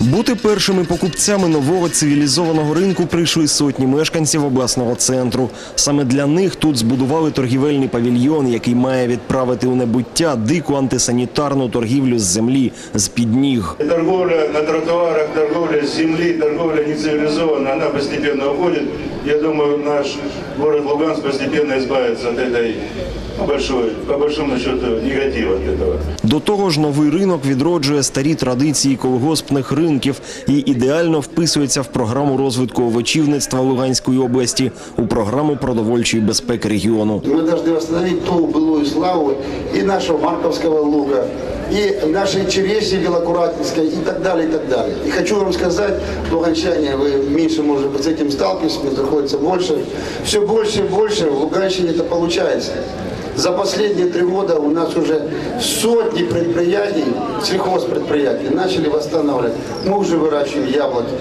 Бути першими покупцями нового цивілізованого ринку прийшли сотні мешканців обласного центру. Саме для них тут збудували торгівельний павільйон, який має відправити у небуття дику антисанітарну торгівлю з землі з під ніг. Торговля на тротуарах, торговля с земли, торговля нецивилизованная, она постепенно уходит. Я думаю, наш город Луганск постепенно избавится от этой ну, по большому счету, негатива от этого. До того ж, новий ринок відроджує старі традиції колгоспних ринків і ідеально вписується в програму розвитку овочівництва Луганської області у програму продовольчої безпеки регіону. Мы должны восстановить ту былую славу и нашего Марковского луга, и нашей черешни Белокуратинской, и так далее, и так далее. И хочу вам сказать, луганчане, вы меньше, может быть, с этим сталкиваетесь, мне приходится больше. Все больше и больше в Луганщине это получается. За последние три года у нас уже сотни предприятий, сельхозпредприятий начали восстанавливать. Мы уже выращиваем яблоки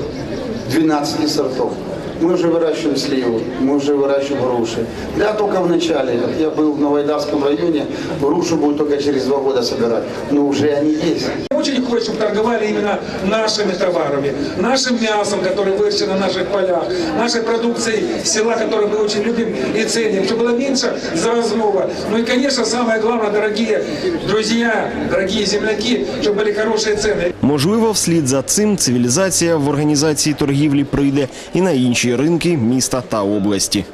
12 сортов. Мы уже выращиваем сливу, мы уже выращиваем груши. Да, только в начале. Вот Я был в Новоайдарском районе, грушу будут только через два года собирать. Но уже они есть. Очень хочется, чтобы торговали именно нашими товарами, нашим мясом, которое выращено на наших полях, нашей продукцией села, которую мы очень любим и ценим, чтобы было меньше завозного. Ну и, конечно, самое главное, дорогие друзья, дорогие земляки, чтобы были хорошие цены. Можливо, вслід за цим цивілізація в організації торгівлі прийде і на інші ринки міста та області.